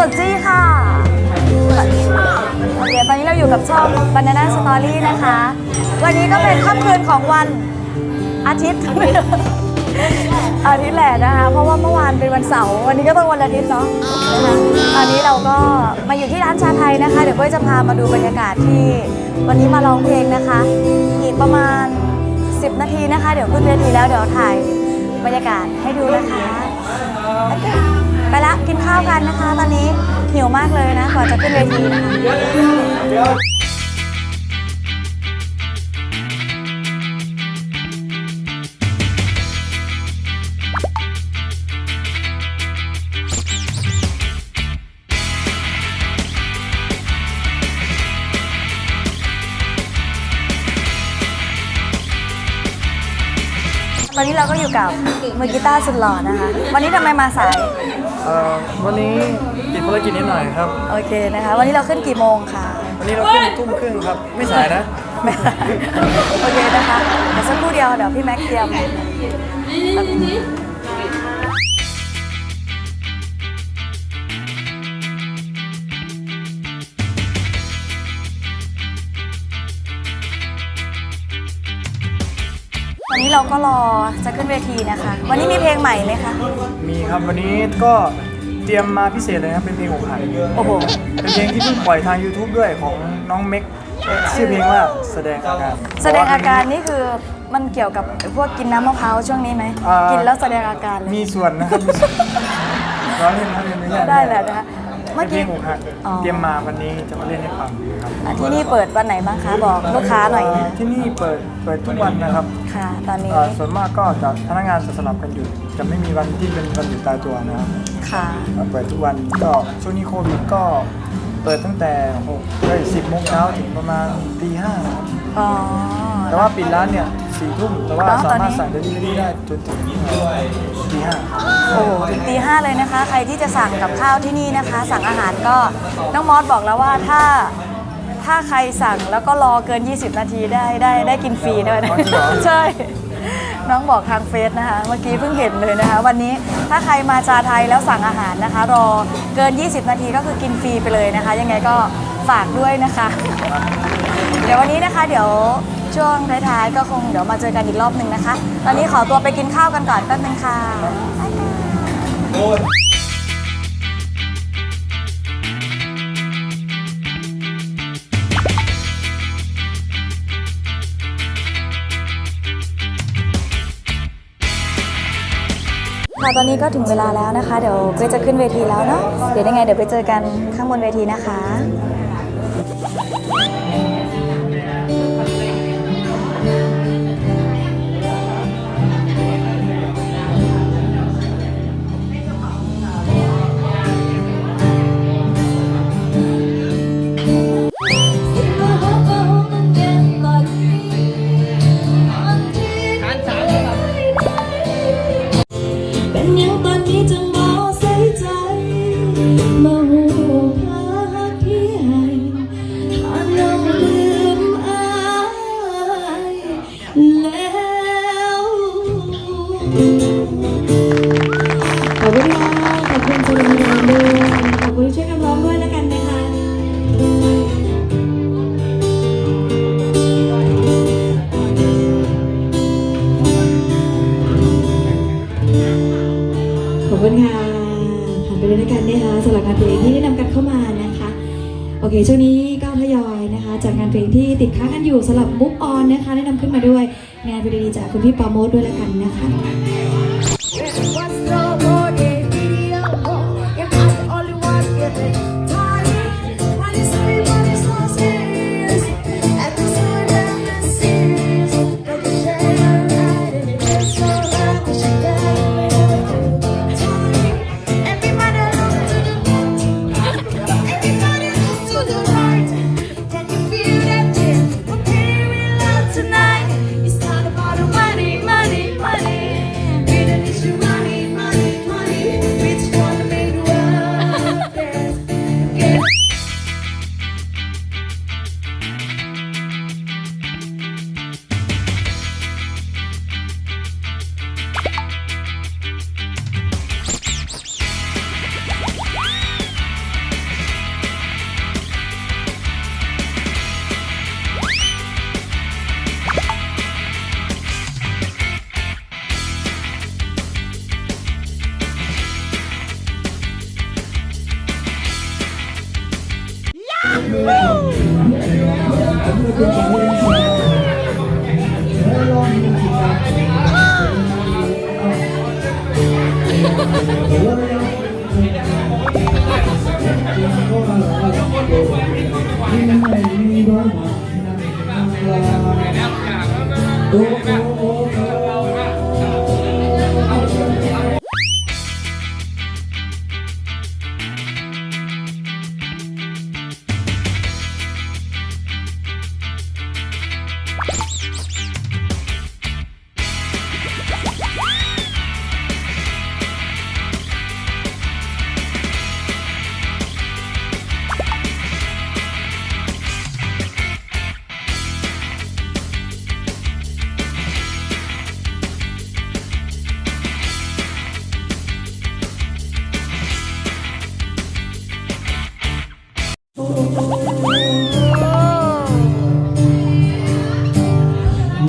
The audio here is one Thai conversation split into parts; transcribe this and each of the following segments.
สดจี้ค่ะโอเคตอนนี้เราอยู่กับช่อง Banana Story นะคะ วันนี้ก็เป็นค่ำคืนของวันอาทิตย์ อาทิตย์แหละนะคะ เพราะว่าเมื่อวานเป็นวันเสาร์ วันนี้ก็ต้องวันอาทิตย์เนาะนะคะตอนนี้เราก็มาอยู่ที่ร้านชาไทยนะคะ เดี๋ยวก้อยจะพามาดูบรรยากาศที่วันนี้มาร้องเพลงนะคะ อีกประมาณ 10 นาทีนะคะ เดี๋ยวขึ้นเวทีแล้วเดี๋ยวถ่ายบรรยากาศให้ดูนะคะ ไปละกินข้าวกันนะคะ ตอนนี้หิวมากเลยนะก่อนจะขึ้นเวทีนะคะตอนนี้เราก็อยู่กับมือกีตาร์สุดหล่อนะคะ วันนี้ทำไมมาสาย เอ่อวันนี้ติดภารกิจนิดหน่อยครับ โอเคนะคะ วันนี้เราขึ้นกี่โมงคะวันนี้เราขึ้นทุ่มครึ่งครับ ไม่สายนะ ไม่ได้โอเคนะคะเดี๋ยวสักครู่เดียวเดี๋ยวพี่แม็กซ์เตรียม นนี้เราก็รอจะขึ้นเวทีนะคะ วันนี้มีเพลงใหม่ไหมคะ มีครับวันนี้ก็เตรียมมาพิเศษเลยครับเป็นเพลงอกหักโอ้โห เป็นเพลงที่เพิ่งปล่อยทาง YouTube ด้วยของน้องเม็กชื่อเพลงว่าแสดงอาการแสดงอาการนี่คือมันเกี่ยวกับพวกกินน้ำมะพร้าวช่วงนี้ไหมอ่ากิกินแล้วแสดงอาการเลยมีส่วนนะครับมีส่วนร้องเล่นครับเล่นไม่ใช่ได้แหละนะคะ เมื่เมื่ออกี้กี้อกหักอ๋อ เตรียมมาวันนี้จะมาเล่นให้ฟังครับอะที่นี่เปิดวันไหนบ้างคะบอกลูกค้าหน่อยนะที่นี่เปิดเปิดทุกวันนะครับค่ะ ตอนนี้เอ่อส่วนมากก็จะพนักงานจะสลับกันอยู่ จะไม่มีวันที่เป็นวันหยุดตายตัวนะครับค่ะเปิดทุกวันก็ช่วงนี้โควิดก็เปิดตั้งแต่6เอ้ย10โมงเช้าถึงประมาณตีห้านะครับ อ๋อแต่ว่าปิดร้านเนี่ย สี่ทุ่มแต่ว่าอ๋อตอนสามารถนี้สั่งเดลิเวอรี่ได้จนถึงตีห้าโอ้โหถึงตีห้าเลยนะคะ ใครที่จะสั่งกับข้าวที่นี่นะคะ สั่งอาหารก็น้องมอสบอกแล้วว่าถ้าถ้าใครสั่งแล้วก็รอเกิน 20 นาทีได้ได้ได้กินฟรีด้วยนะใช่น้องบอกทางเฟซนะคะ เมื่อกี้เพิ่งเห็นเลยนะคะ วันนี้ถ้าใครมาชาไทยแล้วสั่งอาหารนะคะ รอเกิน 20 นาทีก็คือกินฟรีไปเลยนะคะ ยังไงก็ฝากด้วยนะคะ เดี๋ยววันนี้นะคะ เดี๋ยว ช่วงท้ายๆ ก็คงเดี๋ยวมาเจอกันอีกรอบหนึ่งนะคะ ตอนนี้ขอตัวไปกินข้าวกันก่อนแป๊บนึงค่ะบ๊ายบายค่ะตอนนี้ก็ถึงเวลาแล้วนะคะ เดี๋ยวเกรซจะขึ้นเวทีแล้วเนาะเดี๋ยวยังไงเดี๋ยวไปเจอกันข้างบนเวทีนะคะ คุณค่ะผ่านไปเลยด้วยกันนะคะสำหรับงานเพลงที่ได้นำกันเข้ามานะคะ โอเค ช่วงนี้ก็ทยอยนะคะ จากงานเพลงที่ติดค้างกันอยู่สำหรับบุ๊กออนนะคะได้นำขึ้นมาด้วย งานเพลงดีจากคุณพี่ปราโมดด้วยแล้วกันนะคะ โอ้โห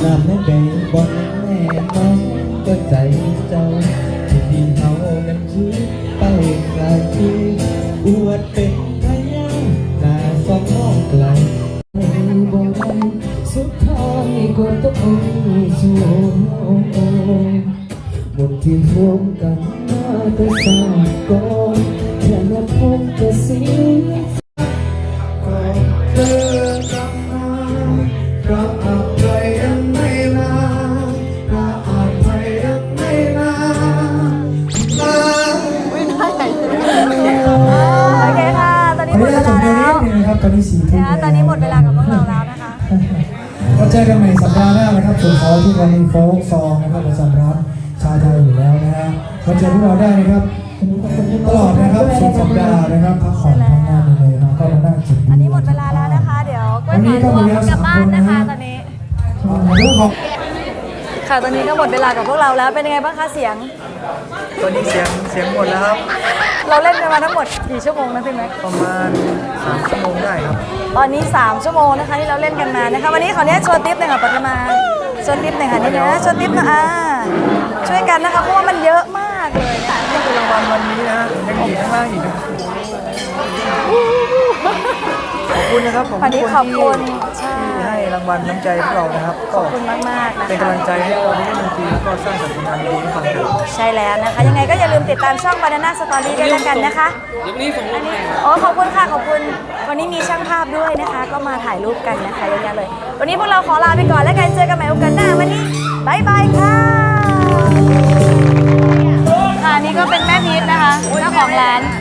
น้ำแม่แบ่งบอลแม่น้องก็ใจเจ้าที่ดินเฮานั้นคือไปไกลอวดเป็นพยานหน้าสองน้องไกลบ่ได้สุดท้ายก็ต้องสู้บนที่ร่วมกันมาแต่สามก่อนแค่มาพบก็เสีย เจอกันใหม่สัปดาห์หน้านะครับส่วนเขาที่วันนี้โฟกซองนะครับประจำร้านชาไทยอยู่แล้วนะฮะมาเจอพวกเราได้นะครับตลอดนะครับสุดสัปดาห์นะครับพักผ่อนทำงานเลยนะก็มานั่งจิบอันนี้หมดเวลาแล้วนะคะ เดี๋ยวกล้วยหอมรวมกลับบ้านนะคะตอนนี้เรื่องของ ค่ะ ตอนนี้ก็หมดเวลากับพวกเราแล้ว เป็นยังไงบ้างคะเสียง ตอนนี้เสียงเสียงหมดแล้วครับ เราเล่นกันมาทั้งหมดกี่ชั่วโมงนะพี่แม็กประมาณสามชั่วโมงได้ครับ ตอนนี้ 3 ชั่วโมงนะคะที่เราเล่นกันมานะคะ วันนี้ขออนุญาตโชว์ทิปหน่อยค่ะปัทมาโชว์ทิปหน่อยค่ะนี่นะโชว์ทิปนะอ่าช่วยกันนะคะเพราะว่ามันเยอะมากเลยนะนี่คือรางวัลวันนี้นะฮะยังมีข้างล่างอีกนะขอบคุณนะครับขอบวันคุนี้ณขอบคุณ ใช่ที่ให้รางวัลน้ำใจพวกเรานะครับ ขก็อบคุณมากๆนะเป็นคะกำลังใจให้เราได้เล่นดนตรีแล้วก็สร้างสรรค์ผลงานดีๆให้ฟังครับใช่แล้วนะคะ ยังไงก็อย่าลืมติดตามช่อง Banana Story ด้วยแล้วกันนะคะเดี๋ยวนี้ส่งรูปให้อ๋อขอบคุณค่ะ ขอบคุณ วันนี้มีช่างภาพด้วยนะคะ ก็มาถ่ายรูปกันนะคะเยอะแยะเลย วันนี้พวกเราขอลาไปก่อนแล้วกันเจอกันใหม่โอกาสหน้าวันนี้บายบายค่ะค่ะนี่ก็เป็นแม่พีทนะคะเจ้าของร้านได้มา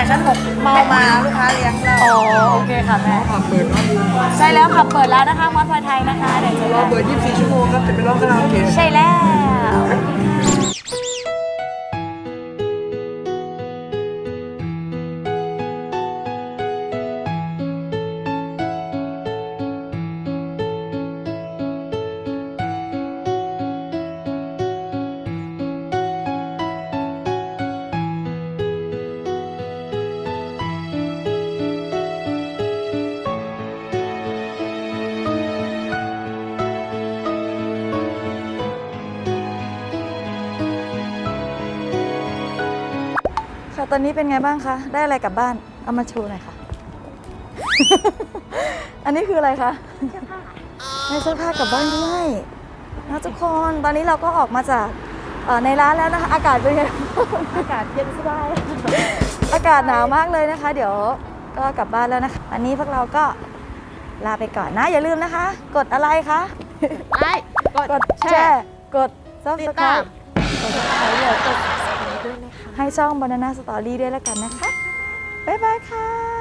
จากชั้นหกเมามาลูกค้าเลี้ยงเราอ๋อโอเคค่ะแม่ผับเปิดครับใช่แล้วขับเปิดแล้วนะคะมอสพลอยไทยนะคะเดี๋ยวเจอรอกันเปิด 24 ชั่วโมงครับจะไปร้องคาราโอเกะใช่แล้ว ตอนนี้เป็นไงบ้างคะ ได้อะไรกลับบ้าน เอามาโชว์หน่อยค่ะ อันนี้คืออะไรคะได้เสื้อผ้ากลับบ้านด้วยนะทุกคน ตอนนี้เราก็ออกมาจากเอ่อในร้านแล้วนะคะ อากาศเป็นไง อากาศเย็นสบาย อากาศหนาวมากเลยนะคะ เดี๋ยวก็กลับบ้านแล้วนะคะอันนี้พวกเราก็ลาไปก่อนนะ อย่าลืมนะคะ กดอะไรคะไอ้กดกดแชร์ กดติดตาม subscribe กด subscribe ด้วยกด ให้ช่อง Banana Story ด้วยแล้วกันนะคะ บ๊ายบายค่ะ